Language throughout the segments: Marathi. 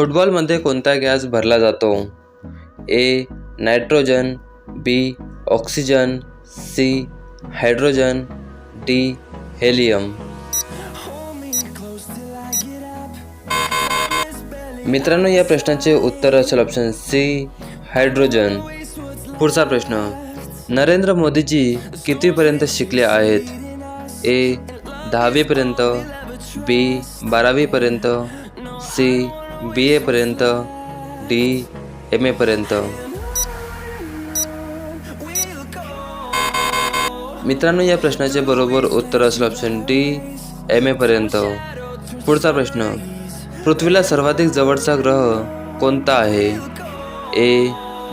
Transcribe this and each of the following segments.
फुटबॉलमध्ये कोणता गॅस भरला जातो? A nitrogen B oxygen C hydrogen D helium. मित्रांनो या प्रश्नाचे उत्तर असेल ऑप्शन सी हायड्रोजन. पुढचा प्रश्न नरेंद्र मोदीजी कितीपर्यंत शिकले आहेत? ए दहावीपर्यंत बी बारावीपर्यंत सी बी एपर्यंत डी एम एपर्यंत मित्रांनो या प्रश्नाचे बरोबर उत्तर असेल ऑप्शन डी एम एपर्यंत पुढचा प्रश्न पृथ्वीला सर्वाधिक जवळचा ग्रह कोणता आहे? ए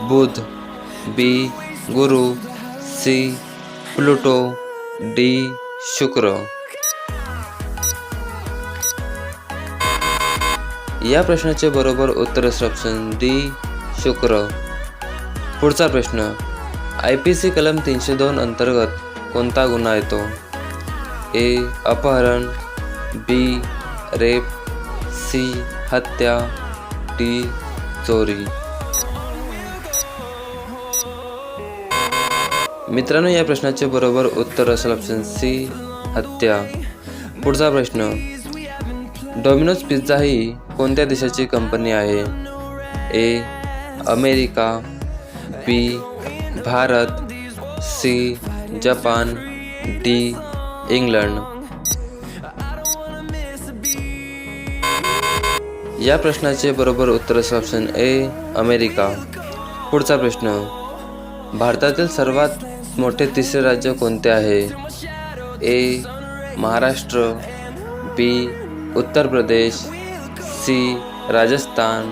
बुध बी गुरु सी प्लुटो डी शुक्र. या प्रश्नाचे बरोबर उत्तर असेल ऑप्शन डी शुक्र. पुढचा प्रश्न आय पी सी कलम तीनशे दोन अंतर्गत कोणता गुन्हा येतो? ए अपहरण बी रेप सी हत्या डी चोरी. मित्रांनो या प्रश्नाचे बरोबर उत्तर असेल ऑप्शन सी हत्या. पुढचा प्रश्न डॉमिनोज पिझ्झा ही कोणत्या देशाची कंपनी आहे? A America B Bharat C Japan D England. या प्रश्नाचे बरोबर उत्तर ऑप्शन ए अमेरिका. पुढचा प्रश्न भारतातील सर्वात मोठे तिसरे राज्य कोणते आहे? ए महाराष्ट्र बी उत्तर प्रदेश सी राजस्थान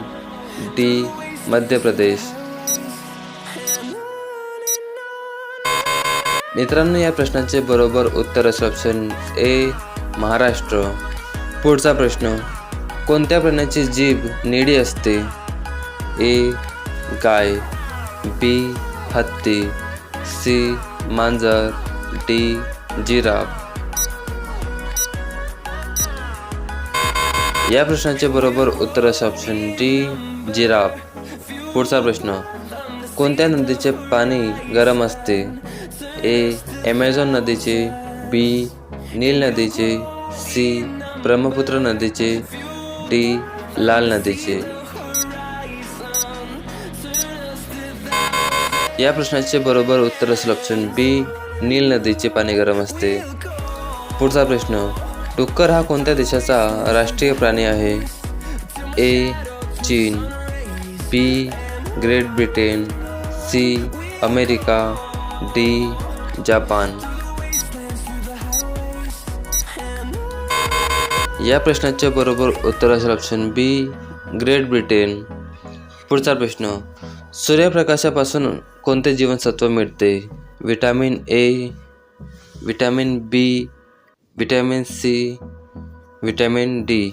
डी मध्य प्रदेश. मित्रांनो या प्रश्नाचे बरोबर उत्तर असेल ऑप्शन ए महाराष्ट्र. पुढचा प्रश्न कोणत्या प्राण्याची जीभ निडी असते? ए गाय. बी हत्ती. सी मांजर. D giraffe. या प्रश्नाचे बरोबर उत्तर असे ऑप्शन डी जिराफ. पुढचा प्रश्न कोणत्या नदीचे पाणी गरम असते? ए ॲमेझॉन नदीचे बी नील नदीचे सी ब्रह्मपुत्र नदीचे डी लाल नदीचे. या प्रश्नाचे बरोबर उत्तर असेल ऑप्शन बी नील नदीचे पाणी गरम असते. पुढचा प्रश्न डुक्कर हा कोणत्या देशाचा राष्ट्रीय प्राणी आहे? ए चीन B great Britain C America D Japan. या प्रश्नाचे बरोबर उत्तर असेल ऑप्शन बी ग्रेट ब्रिटेन. पुढचा प्रश्न सूर्यप्रकाशापासून कोणते जीवनसत्व मिळते? Vitamin A vitamin B vitamin C vitamin D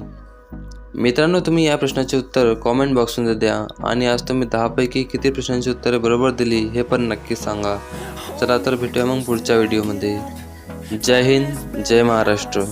मित्रांनो तुम्ही या प्रश्नाचे उत्तर कॉमेंट बॉक्समध्ये द्या आणि आज तुम्ही दहापैकी किती प्रश्नांची उत्तरे बरोबर दिली हे पण नक्की सांगा. चला तर भेटूया मग पुढच्या व्हिडिओमध्ये जय हिंद जय महाराष्ट्र.